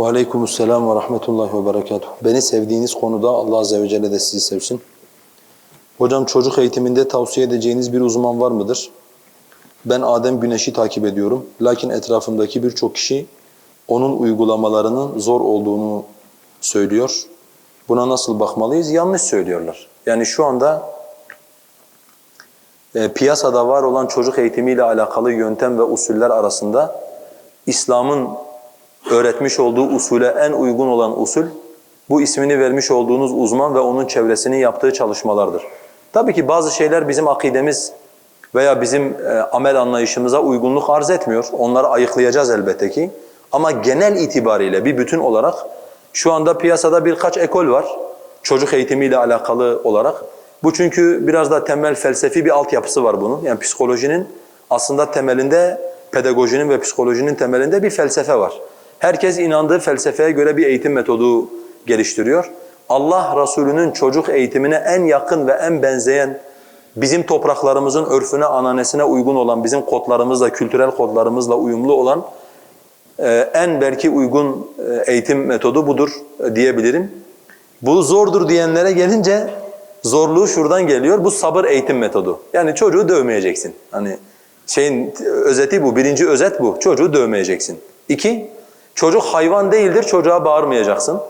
Ve aleykümselam ve rahmetullahi ve berekatuhu. Beni sevdiğiniz konuda Allah Azze ve Celle de sizi sevsin. Hocam çocuk eğitiminde tavsiye edeceğiniz bir uzman var mıdır? Ben Adem Güneş'i takip ediyorum. Lakin etrafımdaki birçok kişi onun uygulamalarının zor olduğunu söylüyor. Buna nasıl bakmalıyız? Yanlış söylüyorlar. Yani şu anda e, piyasada var olan çocuk eğitimiyle alakalı yöntem ve usuller arasında İslam'ın öğretmiş olduğu usule en uygun olan usul, bu ismini vermiş olduğunuz uzman ve onun çevresinin yaptığı çalışmalardır. Tabii ki bazı şeyler bizim akidemiz veya bizim e, amel anlayışımıza uygunluk arz etmiyor. Onları ayıklayacağız elbette ki. Ama genel itibariyle bir bütün olarak şu anda piyasada birkaç ekol var çocuk eğitimiyle alakalı olarak. Bu çünkü biraz da temel felsefi bir altyapısı var bunun. Yani psikolojinin aslında temelinde, pedagojinin ve psikolojinin temelinde bir felsefe var. Herkes inandığı felsefeye göre bir eğitim metodu geliştiriyor. Allah Resulü'nün çocuk eğitimine en yakın ve en benzeyen, bizim topraklarımızın örfüne, ananesine uygun olan, bizim kodlarımızla, kültürel kodlarımızla uyumlu olan e, en belki uygun e, eğitim metodu budur e, diyebilirim. Bu zordur diyenlere gelince zorluğu şuradan geliyor. Bu sabır eğitim metodu. Yani çocuğu dövmeyeceksin. Hani şeyin özeti bu. Birinci özet bu. Çocuğu dövmeyeceksin. İki, çocuk hayvan değildir. Çocuğa bağırmayacaksın.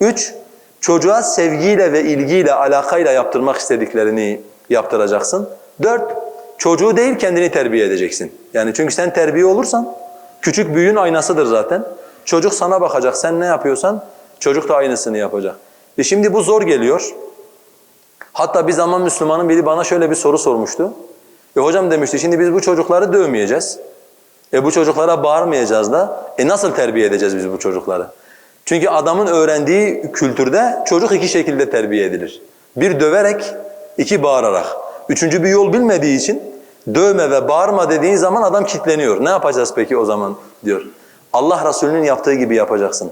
Üç, çocuğa sevgiyle ve ilgiyle, alakayla yaptırmak istediklerini yaptıracaksın. Dört, çocuğu değil kendini terbiye edeceksin. Yani çünkü sen terbiye olursan, küçük büyüğün aynasıdır zaten. Çocuk sana bakacak, sen ne yapıyorsan çocuk da aynısını yapacak. E şimdi bu zor geliyor. Hatta bir zaman Müslümanın biri bana şöyle bir soru sormuştu. E hocam demişti şimdi biz bu çocukları dövmeyeceğiz. E bu çocuklara bağırmayacağız da. E nasıl terbiye edeceğiz biz bu çocukları? Çünkü adamın öğrendiği kültürde çocuk iki şekilde terbiye edilir. Bir döverek, iki bağırarak. Üçüncü bir yol bilmediği için dövme ve bağırma dediğin zaman adam kitleniyor. Ne yapacağız peki o zaman diyor. Allah Resulü'nün yaptığı gibi yapacaksın.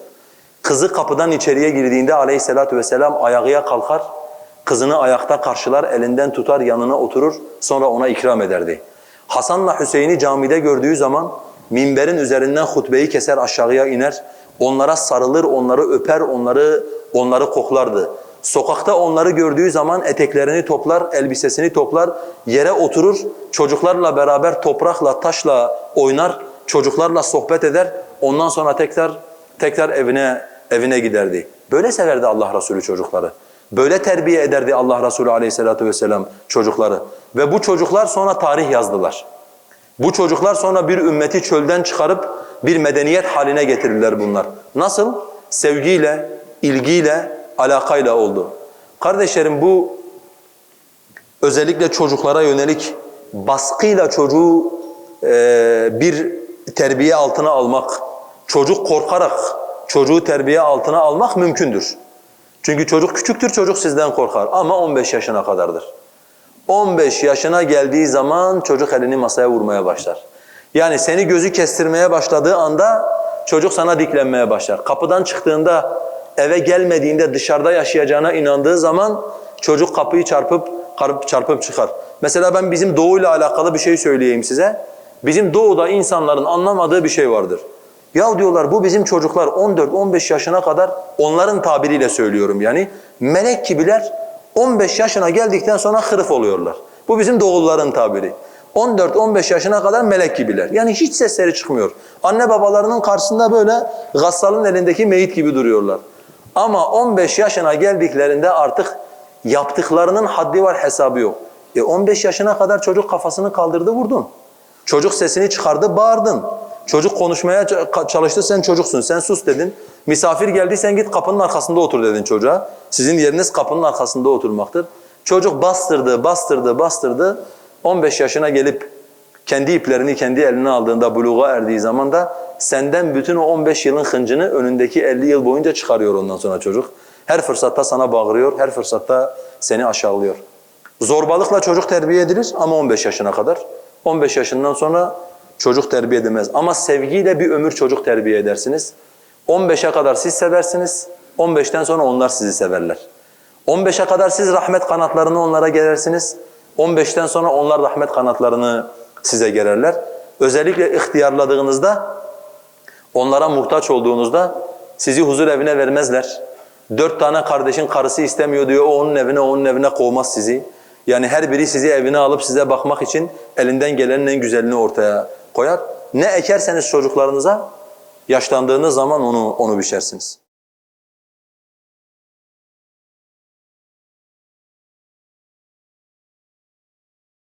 Kızı kapıdan içeriye girdiğinde aleyhissalatu vesselam ayağıya kalkar, kızını ayakta karşılar, elinden tutar, yanına oturur, sonra ona ikram ederdi. Hasan'la Hüseyin'i camide gördüğü zaman minberin üzerinden hutbeyi keser aşağıya iner, onlara sarılır, onları öper, onları onları koklardı. Sokakta onları gördüğü zaman eteklerini toplar, elbisesini toplar, yere oturur, çocuklarla beraber toprakla, taşla oynar, çocuklarla sohbet eder, ondan sonra tekrar tekrar evine evine giderdi. Böyle severdi Allah Resulü çocukları. Böyle terbiye ederdi Allah Resulü aleyhissalatu vesselam çocukları. Ve bu çocuklar sonra tarih yazdılar. Bu çocuklar sonra bir ümmeti çölden çıkarıp bir medeniyet haline getirirler bunlar. Nasıl? Sevgiyle, ilgiyle, alakayla oldu. Kardeşlerim bu özellikle çocuklara yönelik baskıyla çocuğu e, bir terbiye altına almak, çocuk korkarak çocuğu terbiye altına almak mümkündür. Çünkü çocuk küçüktür, çocuk sizden korkar ama 15 yaşına kadardır. 15 yaşına geldiği zaman çocuk elini masaya vurmaya başlar. Yani seni gözü kestirmeye başladığı anda çocuk sana diklenmeye başlar. Kapıdan çıktığında, eve gelmediğinde dışarıda yaşayacağına inandığı zaman çocuk kapıyı çarpıp çarpıp çıkar. Mesela ben bizim doğuyla alakalı bir şey söyleyeyim size. Bizim doğuda insanların anlamadığı bir şey vardır. Ya diyorlar bu bizim çocuklar 14-15 yaşına kadar onların tabiriyle söylüyorum yani melek gibiler 15 yaşına geldikten sonra hırıf oluyorlar. Bu bizim doğulların tabiri. 14-15 yaşına kadar melek gibiler. Yani hiç sesleri çıkmıyor. Anne babalarının karşısında böyle gassalın elindeki meyit gibi duruyorlar. Ama 15 yaşına geldiklerinde artık yaptıklarının haddi var hesabı yok. E 15 yaşına kadar çocuk kafasını kaldırdı vurdun. Çocuk sesini çıkardı bağırdın. Çocuk konuşmaya çalıştı, sen çocuksun, sen sus dedin. Misafir geldi, sen git kapının arkasında otur dedin çocuğa. Sizin yeriniz kapının arkasında oturmaktır. Çocuk bastırdı, bastırdı, bastırdı. 15 yaşına gelip kendi iplerini kendi eline aldığında, buluğa erdiği zaman da senden bütün o 15 yılın hıncını önündeki 50 yıl boyunca çıkarıyor ondan sonra çocuk. Her fırsatta sana bağırıyor, her fırsatta seni aşağılıyor. Zorbalıkla çocuk terbiye edilir ama 15 yaşına kadar. 15 yaşından sonra çocuk terbiye edemez. Ama sevgiyle bir ömür çocuk terbiye edersiniz. 15'e kadar siz seversiniz, 15'ten sonra onlar sizi severler. 15'e kadar siz rahmet kanatlarını onlara gerersiniz, 15'ten sonra onlar rahmet kanatlarını size gererler. Özellikle ihtiyarladığınızda, onlara muhtaç olduğunuzda Sizi huzur evine vermezler. Dört tane kardeşin karısı istemiyor diyor, o onun evine, onun evine kovmaz sizi. Yani her biri sizi evine alıp size bakmak için elinden gelenin en güzelini ortaya koyar. Ne ekerseniz çocuklarınıza, yaşlandığınız zaman onu onu biçersiniz.